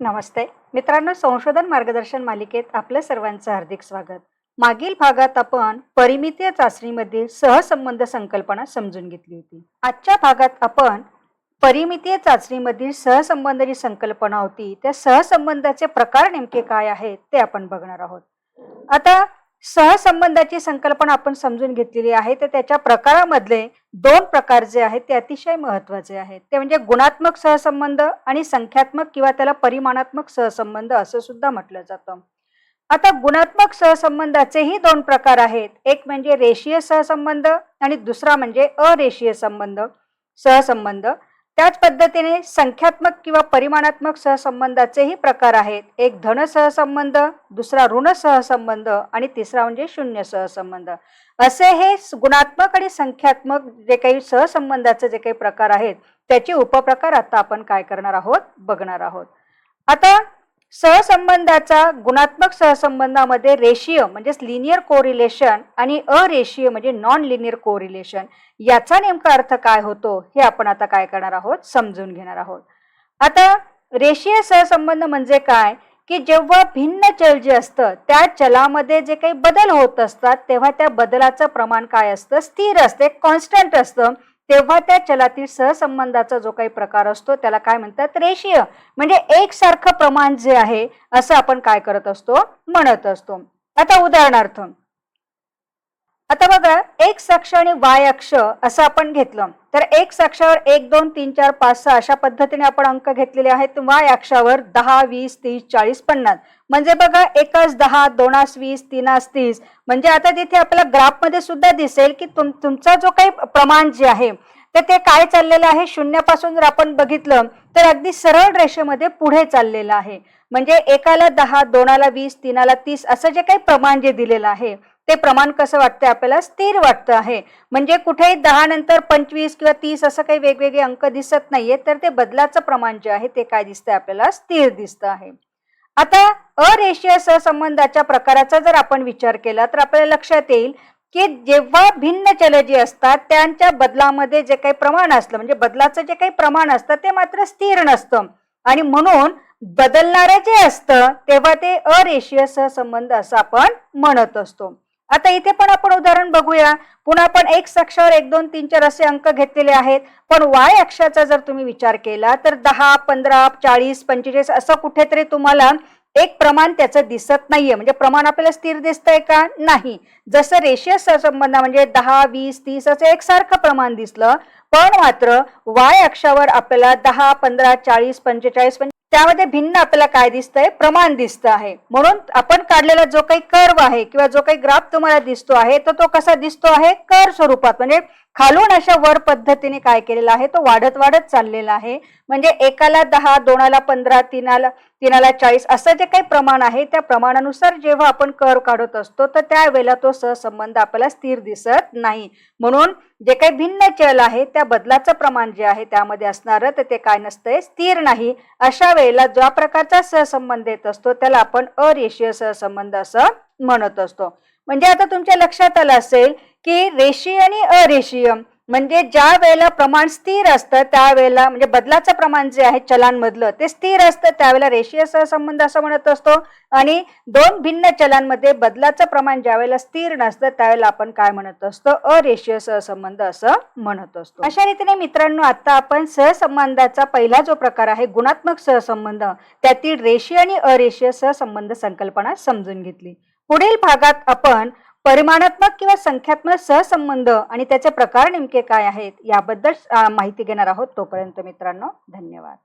नमस्ते. मित्रांनो संशोधन मार्गदर्शन मालिकेत आपलं सर्वांचं हार्दिक स्वागत. मागील भागात आपण परिमितीय चाचणीमधील सहसंबंध संकल्पना समजून घेतली होती. आजच्या भागात आपण परिमितीय चाचणीमधील सहसंबंध जी संकल्पना होती त्या सहसंबंधाचे प्रकार नेमके काय आहेत ते आपण बघणार आहोत. आता सहसंबंधाची संकल्पना आपण समजून घेतलेली आहे. तर त्याच्या प्रकारामधले दोन प्रकार जे आहेत ते अतिशय महत्त्वाचे आहेत. ते म्हणजे गुणात्मक सहसंबंध आणि संख्यात्मक किंवा त्याला परिमाणात्मक सहसंबंध असं सुद्धा म्हटलं जातं. आता गुणात्मक सहसंबंधाचेही दोन प्रकार आहेत. एक म्हणजे रेषीय सहसंबंध आणि दुसरा म्हणजे अरेषीय संबंध सहसंबंध. त्याच पद्धतीने संख्यात्मक किंवा परिमाणात्मक सहसंबंधाचेही प्रकार आहेत. एक धन सहसंबंध दुसरा ऋण सहसंबंध आणि तिसरा म्हणजे शून्य सहसंबंध असे हे गुणात्मक आणि संख्यात्मक जे काही सहसंबंधाचे जे काही प्रकार आहेत त्याचे उपप्रकार आता आपण काय करणार आहोत? बघणार आहोत. आता सहसंबंधाचा गुणात्मक सहसंबंधामध्ये रेषीय म्हणजेच लिनियर कोरिलेशन आणि अरेषीय म्हणजे नॉन लिनियर कोरिलेशन याचा नेमका अर्थ काय होतो? हे आपण आता काय करणार आहोत? समजून घेणार आहोत. आता रेषीय सहसंबंध म्हणजे काय? की जेव्हा भिन्न चल जे असतं त्या चलामध्ये जे काही बदल होत असतात तेव्हा त्या बदलाचं प्रमाण काय असतं? स्थिर असते कॉन्स्टंट असतं. तेव्हा त्या चलातील सहसंबंधाचा जो काही प्रकार असतो त्याला काय म्हणतात? रेषीय. म्हणजे एकसारखं प्रमाण जे आहे असं आपण काय करत असतो? म्हणत असतो. आता उदाहरणार्थ आता बघा एक्स अक्ष आणि वाय अक्ष असं आपण घेतलं. तर एक्स अक्षावर एक दोन तीन चार पाच सहा अशा पद्धतीने आपण अंक घेतलेले आहेत. वाय अक्षावर दहा वीस तीस चाळीस पन्नास. म्हणजे बघा एकाच दहा दोनास वीस तीनास तीस. म्हणजे आता तिथे आपल्या ग्राफमध्ये सुद्धा दिसेल की तुम तुमचा जो काही प्रमाण जे आहे तर ते काय चाललेलं आहे? शून्यापासून जर आपण बघितलं तर अगदी सरळ रेषेमध्ये पुढे चाललेलं आहे. म्हणजे एकाला दहा दोनाला वीस तीनाला तीस असं जे काही प्रमाण जे दिलेलं आहे ते प्रमाण कसं वाटतंय आपल्याला? स्थिर वाटतं आहे. म्हणजे कुठेही दहा नंतर पंचवीस किंवा तीस असं काही वेगवेगळे अंक दिसत नाहीये तर ते बदलाचं प्रमाण जे आहे ते काय दिसतंय आपल्याला? स्थिर दिसतं आहे. आता अरेषीय सहसंबंधाच्या प्रकाराचा जर आपण विचार केला तर आपल्याला लक्षात येईल की जेव्हा भिन्न चल जी असतात त्यांच्या बदलामध्ये जे काही प्रमाण असतं म्हणजे बदलाचं जे काही प्रमाण असतं ते मात्र स्थिर नसतं. आणि म्हणून बदलणारं जे असतं तेव्हा ते अरेषीय सहसंबंध असं आपण म्हणत असतो. आता इथे पण आपण उदाहरण बघूया. पुन्हा आपण एक अक्षावर एक दोन तीन चार असे अंक घेतलेले आहेत. पण वाय अक्षाचा जर तुम्ही विचार केला तर दहा पंधरा चाळीस पंचेचाळीस असं कुठेतरी तुम्हाला एक प्रमाण त्याचं दिसत नाहीये. म्हणजे प्रमाण आपल्याला स्थिर दिसतंय का? नाही. जसं रेषीय संबंध म्हणजे दहा वीस तीस असं एकसारखं प्रमाण दिसलं पण मात्र वाय अक्षावर आपल्याला दहा पंधरा चाळीस पंचेचाळीस त्यामध्ये भिन्न आपल्याला काय दिसतंय? प्रमाण दिसत आहे. म्हणून आपण काढलेला जो काही कर्व आहे किंवा जो काही ग्राफ तुम्हाला दिसतो आहे तर तो कसा दिसतो आहे? कर स्वरूपात. म्हणजे खालून अशा वर पद्धतीने काय केलेला आहे? तो वाढत वाढत चाललेला आहे. म्हणजे एकाला दहा दोनाला पंधरा तीनाला तीनाला चाळीस असं जे काही प्रमाण आहे त्या प्रमाणानुसार जेव्हा आपण कर काढत असतो तर त्यावेळेला तो सहसंबंध आपल्याला स्थिर दिसत नाही. म्हणून जे काही भिन्न चल आहे त्या बदलाचं प्रमाण जे आहे त्यामध्ये असणारं तर ते काय नसतंय? स्थिर नाही. अशा वेळेला ज्या प्रकारचा सहसंबंध येत असतो त्याला आपण अरेषीय सहसंबंध असं म्हणत असतो. म्हणजे आता तुमच्या लक्षात आलं असेल की रेषीय आणि अरेषीय म्हणजे ज्या वेळेला प्रमाण स्थिर असतं त्यावेळेला म्हणजे बदलाचं प्रमाण जे आहे चलांमधलं ते स्थिर असतं. त्यावेळेला रेषीय सहसंबंध असं म्हणत असतो. आणि दोन भिन्न चलांमध्ये बदलाचं प्रमाण ज्या वेळेला स्थिर नसतं त्यावेळेला आपण काय म्हणत असतो? अरेषीय सहसंबंध असं म्हणत असतो. अशा रीतीने मित्रांनो आता आपण सहसंबंधाचा पहिला जो प्रकार आहे गुणात्मक सहसंबंध त्यातील रेषीय आणि अरेषीय सहसंबंध संकल्पना समजून घेतली. पुढील भागात आपण परिमाणात्मक किंवा संख्यात्मक सहसंबंध आणि त्याचे प्रकार नेमके काय आहेत याबद्दल माहिती घेणार आहोत तोपर्यंत मित्रांनो धन्यवाद.